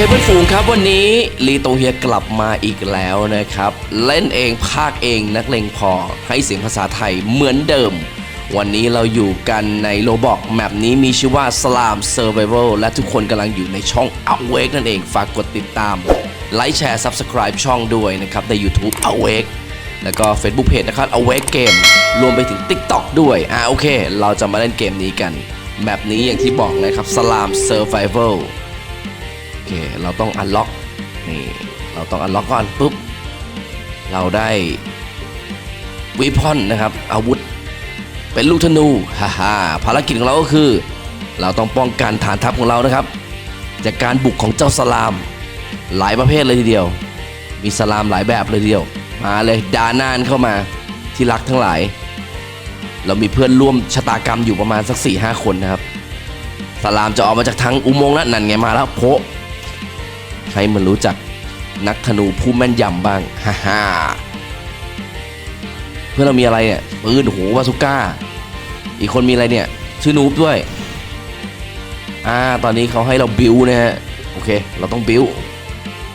เพื่อนฝูงครับวันนี้ลีโตเฮียกลับมาอีกแล้วนะครับ เล่นเองภาคเองนักเลงพอให้เสียงภาษาไทยเหมือนเดิม วันนี้เราอยู่กันในโลบอกแมปนี้มีชื่อว่า Slam Survival และทุกคนกำลังอยู่ในช่อง Awake นั่นเอง ฝากกดติดตาม ไลค์แชร์ Subscribe ช่องด้วยนะครับ ใน YouTube Awake แล้วก็ Facebook Page นะครับ Awake Game รวมไปถึง TikTok ด้วยอ่าโอเค เราจะมาเล่นเกมนี้กันแมปนี้อย่างที่บอกนะครับ Slam Survival โอ เคเราต้องอันล็อกนี่เราต้องอันล็อกก่อนปุ๊บเราได้วิพอนนะครับอาวุธเป็นลูกธนูฮ่าฮ่าภารกิจของเราก็คือ เราต้องป้องกันฐานทัพของเรานะครับ จากการบุกของเจ้าสลาม หลายประเภทเลยทีเดียว มีสลามหลายแบบเลยทีเดียวมาเลยดานานเข้ามาที่รักทั้งหลาย เรามีเพื่อนร่วมชะตากรรมอยู่ประมาณสัก4ี่ห้าคนนะครับ สลามจะออกมาจากทางอุโมงค์แล้วนั่นไงมาแล้วโพะ ให้มันรู้จักนักธนูผู้แม่นยำบ้างฮ่าฮ่าเพื่อนเรามีอะไรเนี่ยปืนโหบาสุก้า อีกคนมีอะไรเนี่ย ชื่อนูบด้วย อ่า ตอนนี้เขาให้เราบิวนะฮะ โอเค เราต้องบิว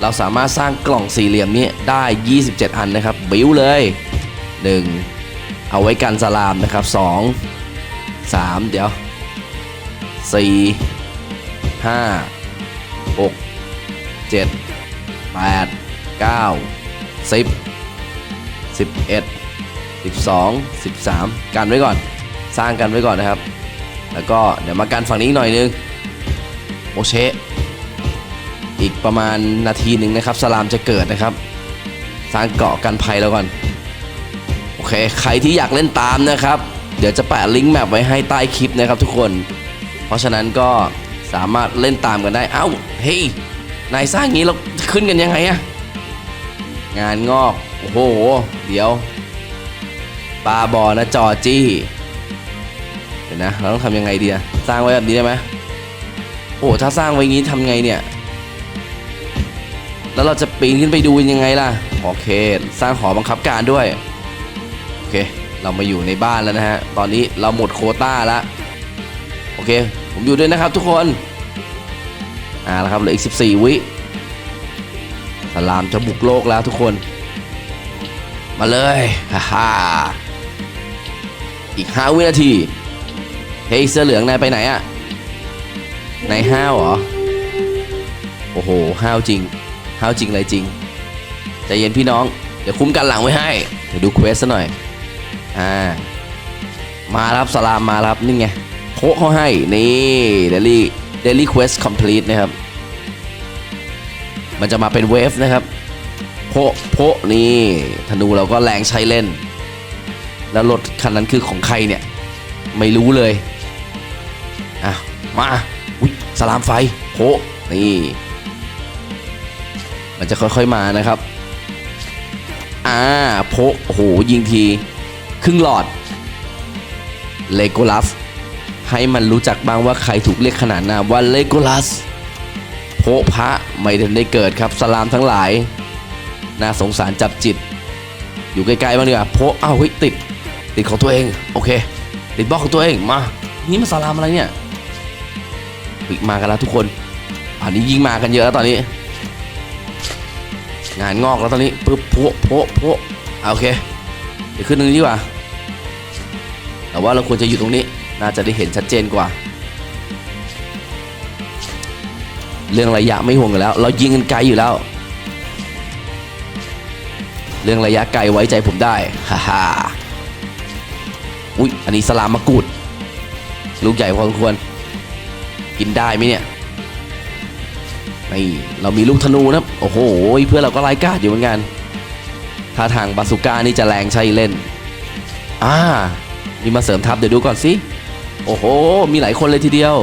เราสามารถสร้างกล่องสี่เหลี่ยมนี้ได้ 27 อันนะครับ บิวเลย 1 เอาไว้กันสลามนะครับ 2 3 เดี๋ยวสี่ห้าหก เจ็ดแปดเก้าสิบสิบเอ็ดสิบสองสิบสามกันไว้ก่อน สร้างกันไว้ก่อนนะครับ แล้วก็เดี๋ยวมากันฝั่งนี้หน่อยนึงโอเชอีกประมาณนาทีหนึ่งนะครับ สลามจะเกิดนะครับ สร้างเกาะกันภัยแล้วก่อน โอเค ใครที่อยากเล่นตามนะครับ เดี๋ยวจะแปะลิงก์แมปไว้ให้ใต้คลิปนะครับทุกคน เพราะฉะนั้นก็สามารถเล่นตามกันได้ เอ้า เฮ้ นายสร้างอย่างนี้เราขึ้นกันยังไงอะงานงอก โอ้โห เดี๋ยวปลาบอนะจอจี้เดี๋ยวนะ เราต้องทำยังไงดีอะสร้างไว้แบบนี้ได้ไหมโอ้ถ้าสร้างไว้อย่างนี้ทำไงเนี่ย แล้วเราจะปีนขึ้นไปดูยังไงล่ะ โอเค สร้างหอบังคับการด้วย โอเค เรามาอยู่ในบ้านแล้วนะฮะ ตอนนี้เราหมดโคต้าแล้วโอเค ผมอยู่ด้วยนะครับทุกคน อ่าแล้วครับเหลืออีก 14 วิสลามจะบุกโลกแล้วทุกคน มาเลยฮ่าฮ่าอีก 5 วินาที เฮ้ยเสื้อเหลืองนายไปไหนอะนายห้าวเหรอ โอ้โหห้าวจริงห้าวจริงอะไรจริงใจเย็นพี่น้อง เดี๋ยวคุ้มกันหลังไว้ให้ เดี๋ยวดูเควสซะหน่อย อ่า มาลับสลามมาลับนี่ไงโพะเขาให้ นี่ Daily Daily Quest Complete นะครับ มันจะมาเป็นเวฟนะครับ โพโพนี่ธนูเราก็แรงใช้เล่น แล้วรถคันนั้นคือของใครเนี่ย ไม่รู้เลย อะ มาอุ๊ยสลามไฟโพนี่ มันจะค่อยๆมานะครับ อ่าโพโอ้โหยิงที ครึ่งหลอดเลโกลัส ให้มันรู้จักบ้างว่าใครถูกเรียกขนานนามว่าเลโกลัสโพพระไม่ทันได้เกิดครับสลามทั้งหลาย น่าสงสารจับจิต อยู่ใกล้ๆบ้างดีกว่าโพะอ้าวเฮ้ยติด ติดของตัวเอง โอเค ติดบล็อกของตัวเองมา นี่มันสลามอะไรเนี่ยปิมากันแล้วทุกคนอันนี้ยิงมากันเยอะแล้วตอนนี้ งานงอกแล้วตอนนี้ปึ๊บโพโพโพะอะโอเคเดี๋ยวขึ้นตรงนี้ดีกว่า แต่ว่าเราควรจะอยู่ตรงนี้ น่าจะได้เห็นชัดเจนกว่า เรื่องระยะไม่ห่วงอยู่แล้ว เรายิงกันไกลอยู่แล้ว เรื่องระยะไกลไว้ใจผมได้ฮ่าฮ่าอุ๊ยอันนี้สลามมะกรูดลูกใหญ่พอสมควร กินได้ไหมเนี่ยนี่เรามีลูกธนูนะโอ้โห เพื่อนเราก็ไล่กาดอยู่เหมือนกันท่าทางบาสุก้านี่จะแรงใช่เล่น อ่า มีมาเสริมทัพเดี๋ยวดูก่อนสิ โอ้โห มีหลายคนเลยทีเดียว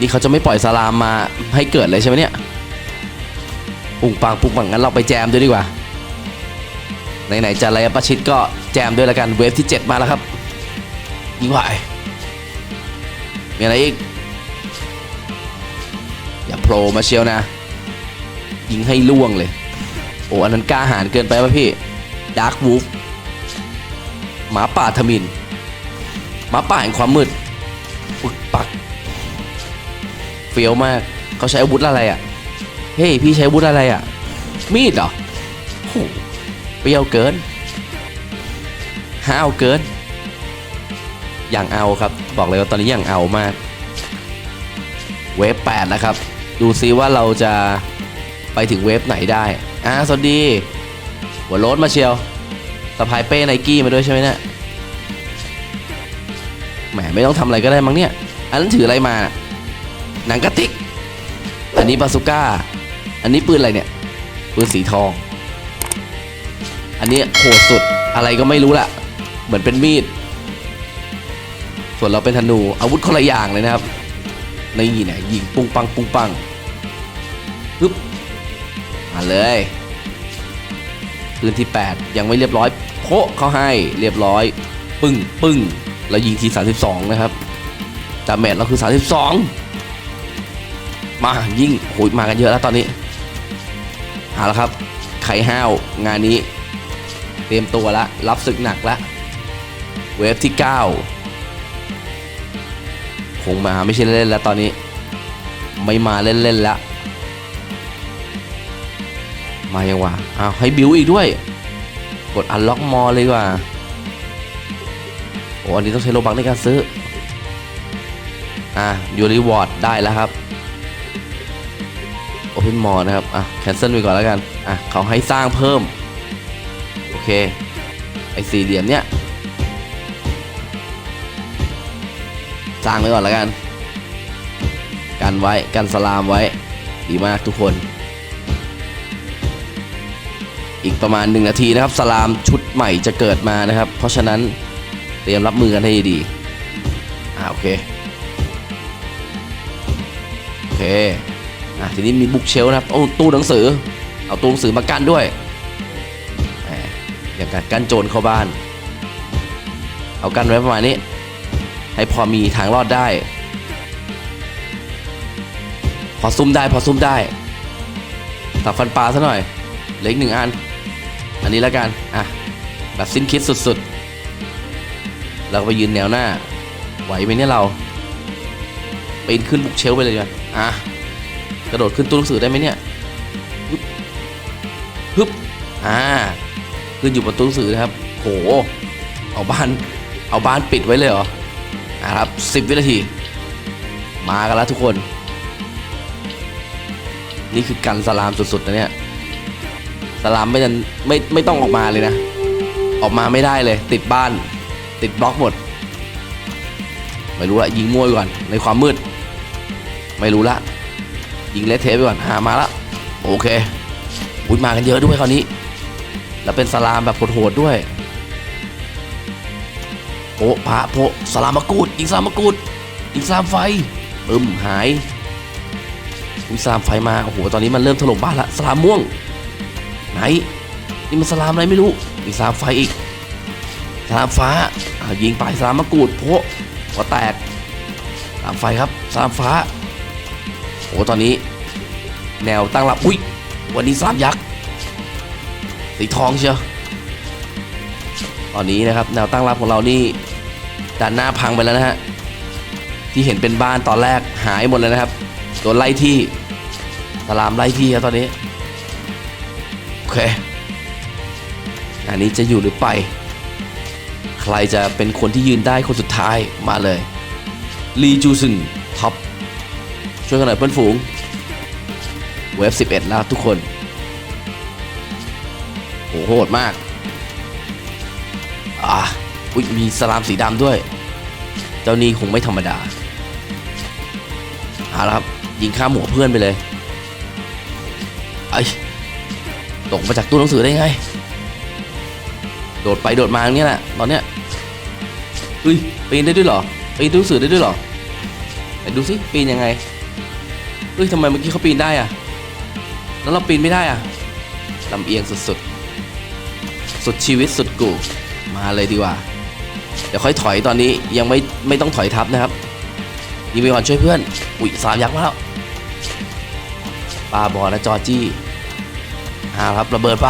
นี่เขาจะไม่ปล่อยสลามมาให้เกิดเลยใช่ไหมเนี่ย ปุ่งปังปุ่งปังงั้นเราไปแจมด้วยดีกว่า ไหนๆจะระยะประชิดก็แจมด้วยละกัน เวฟที่ 7 มาแล้วครับยิงไหวมีอะไรอีก อย่าโผล่มาเชียวนะ ยิงให้ล่วงเลย โอ้ อันนั้นกล้าหาญเกินไปป่ะพี่ ดาร์กวูฟหมาป่าทมิน หมาป่าแห่งความมืดปึกปักเฟี้ยวมากเขาใช้อาวุธอะไรอะ เฮ้ยพี่ใช้อาวุธอะไรอะ มีดเหรอโหเปรี้ยวเกินห้าวเกิน อย่างเอาครับ บอกเลยว่าตอนนี้อย่างเอามาก เวฟ8นะครับ ดูซิว่าเราจะไปถึงเวฟไหนได้ อ่าสวัสดี หัวโล้นมาเชียวสะพายเป้ไนกี้มาด้วยใช่ไหมเนี่ย แหมไม่ต้องทำอะไรก็ได้มั้งเนี่ย อันนั้นถืออะไรมา หนังกระติก อันนี้บาซูก้า อันนี้ปืนอะไรเนี่ย ปืนสีทอง อันนี้โหดสุด อะไรก็ไม่รู้ละเหมือนเป็นมีด ส่วนเราเป็นธนู อาวุธคนละอย่างเลยนะครับ ในนี่เนี่ยยิงปุ้งปังปุ้งปังปึ๊บ มาเลยปืนที่ 8 ยังไม่เรียบร้อยโพะเขาให้เรียบร้อย ปึ้งปึ้ง เรายิงที 32 นะครับดาเมจเราคือ 32 มายิงโหยมากันเยอะแล้วตอนนี้เอาละครับไข่ห้าวงานนี้ เตรียมตัวละรับศึกหนักละเวฟที่ 9 คงมาไม่ใช่เล่นแล้วตอนนี้ ไม่มาเล่นๆแล้ว มายังวะอ้าวให้บิวอีกด้วย กดอันล็อกมอเลยว่า อ้อันนี้ต้องใช้โลบักในการซื้อ อะยูรีวอร์ดได้แล้วครับโอเพนมอนะครับ อะ แคนเซิลไปก่อนแล้วกัน อะ เขาให้สร้างเพิ่ม โอเค ไอ้สี่เหลี่ยมเนี้ย สร้างไว้ก่อนแล้วกัน กันไว้ กันสลามไว้ ดีมากทุกคน อีกประมาณ1นาทีนะครับ สลามชุดใหม่จะเกิดมานะครับ เพราะฉะนั้น ตรียมรับมือกันให้ดีอ่าโอเค โอเค อะทีนี้มีบุกเชลนะครับโอ้ตู้หนังสือ เอาตู้หนังสือมากั้นด้วยอย่างการกั้นโจรเข้าบ้าน เอากั้นไว้ประมาณนี้ ให้พอมีทางรอดได้ พอซุ่มได้พอซุ่มได้ตัดฟันปลาซะหน่อย เล็กหนึ่งอัน อันนี้แล้วกัน อะ แบบสิ้นคิดสุดๆ เราก็ไปยืนแนวหน้า ไหวไหมเนี่ยเราปีนขึ้นบุกเชลไปเลยกว่าอะกระโดดขึ้นตู้หนังสือได้ไหมเนี่ยฮึบฮึบอ่าขึ้นอยู่บนตู้หนังสือนะครับ โห เอาบ้าน เอาบ้านปิดไว้เลยเหรออะครับสิบวินาที มากันแล้วทุกคน นี่คือกันสลามสุดๆนะเนี่ยสลามไม่ไม่ไม่ต้องออกมาเลยนะ ออกมาไม่ได้เลย ติดบ้าน ติดบล็อกหมด ไม่รู้ละยิงมั่วไปก่อน ในความมืด ไม่รู้ละ ยิงเลสเทไปก่อนหามาละโอเคอุ้ยมากันเยอะด้วยคราวนี้ แล้วเป็นสลามแบบโหดๆด้วยโอ้พระโพะสลามมะกรูดยิงสลามมะกรูดยิงสลามไฟปึ้มหายอุ้ยสลามไฟมาโอ้โหตอนนี้มันเริ่มถล่มบ้านละสลามม่วงไหนนี่มันสลามอะไรไม่รู้มีสลามไฟอีก สามฟ้าอายิงไปสามมะกรูดโพะหัวแตกสามไฟครับสามฟ้าโอ้ตอนนี้ แนวตั้งรับอุ้ยวันนี้สามยักษ์สีทองเชียวตอนนี้นะครับแนวตั้งรับของเรานี่ด้านหน้าพังไปแล้วนะฮะที่เห็นเป็นบ้านตอนแรกหายหมดเลยนะครับโดนไล่ที่สลามไล่ที่ครับตอนนี้โอเคงานนี้จะอยู่หรือไป รจะเป็นคนที่ยืนได้คนสุดท้ายมาเลยลีจูซึนท็อปช่วยกันหน่อยเพื่อนฝูง เวฟ 11 แล้วทุกคนโหโหดมาก อ่าอุ้ยมีสลามสีดำด้วย เจ้านี่คงไม่ธรรมดาเอาละครับ ยิงข้ามหัวเพื่อนไปเลยไอ้ยตกมาจากตู้หนังสือได้ไง โดดไปโดดมาอย่างนี้แหละ ตอนเนี้ย เฮ้ยปีนได้ด้วยเหรอปีนตู้หนังสือได้ด้วยเหรอไหนดูสิปีนยังไงเฮ้ยทำไมเมื่อกี้เขาปีนได้อะแล้วเราปีนไม่ได้อะลำเอียงสุดๆ สุดชีวิตสุดกูมาเลยดีกว่า เดี๋ยวค่อยถอยตอนนี้ยังไม่ไม่ต้องถอยทับนะครับยิงไปก่อนช่วยเพื่อน อุ้ยสามยักษ์มาแล้วปาบอลและจอจี้อาครับระเบิดไป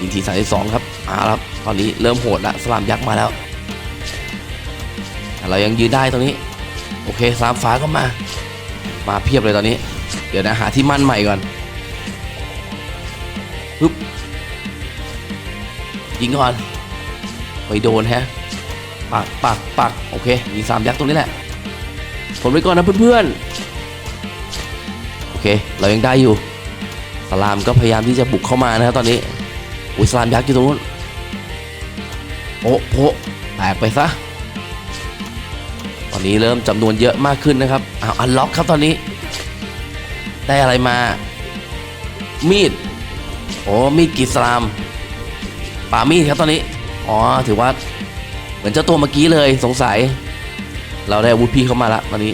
ยิงทีสามสองครับอาครับ ตอนนี้เริ่มโหดละสลามยักษ์มาแล้ว เรายังยืนได้ตรงนี้ โอเคสลามฟ้าก็มา มาเพียบเลยตอนนี้ เดี๋ยวนะหาที่มั่นใหม่ก่อนปึ๊บยิงก่อนไปโดนแฮะปักปักปักโอเคยิงสามยักษ์ตรงนี้แหละทนไว้ก่อนนะเพื่อนๆ โอเค เรายังได้อยู่ สลามก็พยายามที่จะบุกเข้ามานะครับตอนนี้อุ้ยสลามยักษ์อยู่ตรงนู้น โอ้โหแตกไปซะ ตอนนี้เริ่มจำนวนเยอะมากขึ้นนะครับอ้าวอันล็อกครับตอนนี้ ได้อะไรมา มีด โอ้มีดกีสลามป่ามีดครับตอนนี้ อ๋อ ถือว่า เหมือนเจ้าตัวเมื่อกี้เลยสงสัย เราได้อาวุธพี่เข้ามาละตอนนี้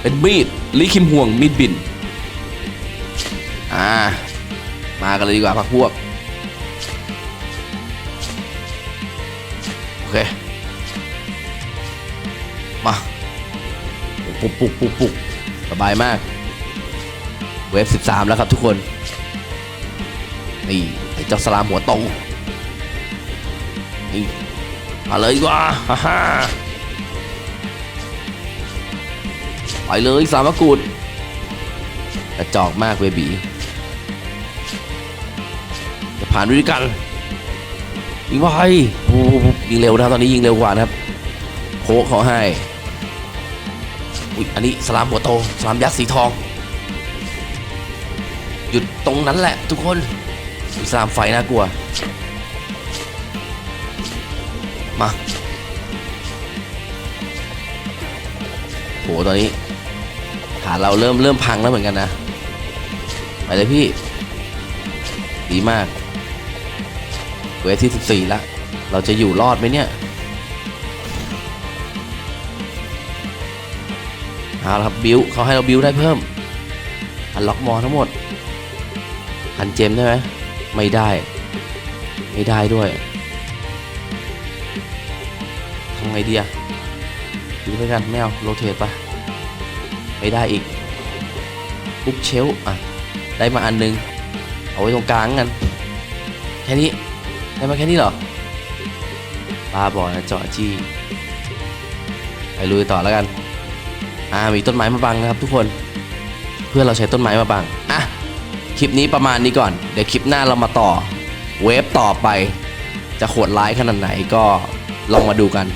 เป็นมีดลิคิมห่วงมีดบิน อ่า มากันเลยดีกว่าพักพวก มาปุกปุกปุกปุกสบายมาก เวฟ 13 แล้วครับทุกคน นี่ไอ้เจ้าสลามหัวโตนี่มาเลยว่าฮ่าฮ่าไปเลยสามกุฎกระจอกมากเวบีจะผ่านด้วยกันยิงไปยิงเร็วนะตอนนี้ยิงเร็วกว่านะครับโคกเขาให้ อุ๊ยอันนี้สลามหัวโตสลามยักษ์สีทอง หยุดตรงนั้นแหละทุกคนสลามไฟน่ากลัว มาโหตอนนี้ฐานเราเริ่มเริ่มพังแล้วเหมือนกันนะ ไปเลยพี่ ดีมากเวทที่ 14ล้วเราจะอยู่รอดไหมเนี่ย เอาละครับบิวเขาให้เราบิวได้เพิ่ม อันล็อกมอทั้งหมดพันเจมได้ไหมไม่ได้ ไม่ได้ด้วยทำไงดีอะดูไปกันไม่เอาโรเทตไปไม่ได้อีกบุ๊กเชลอะได้มาอันนึง เอาไว้ตรงกลางกัน แค่นี้ ได้มาแค่นี้เหรอบ้าบอนะจอจี้ไปลุยต่อแล้วกัน อ่ามีต้นไม้มาบังนะครับ ทุกคน เพื่อนเราใช้ต้นไม้มาบังอะคลิปนี้ประมาณนี้ก่อน เดี๋ยวคลิปหน้าเรามาต่อ เวฟต่อไป จะโหดร้ายขนาดไหนก็ลองมาดูกัน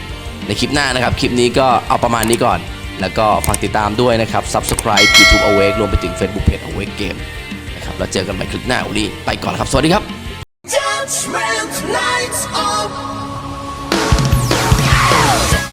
ในคลิปหน้านะครับ คลิปนี้ก็เอาประมาณนี้ก่อน แล้วก็ฝากติดตามด้วยนะครับ Subscribe YouTube Awake รวมไปถึง Facebook Page Awake Game นะครับแล้วเจอกันใหม่คลิปหน้าวันนี้ไปก่อนครับ สวัสดีครับ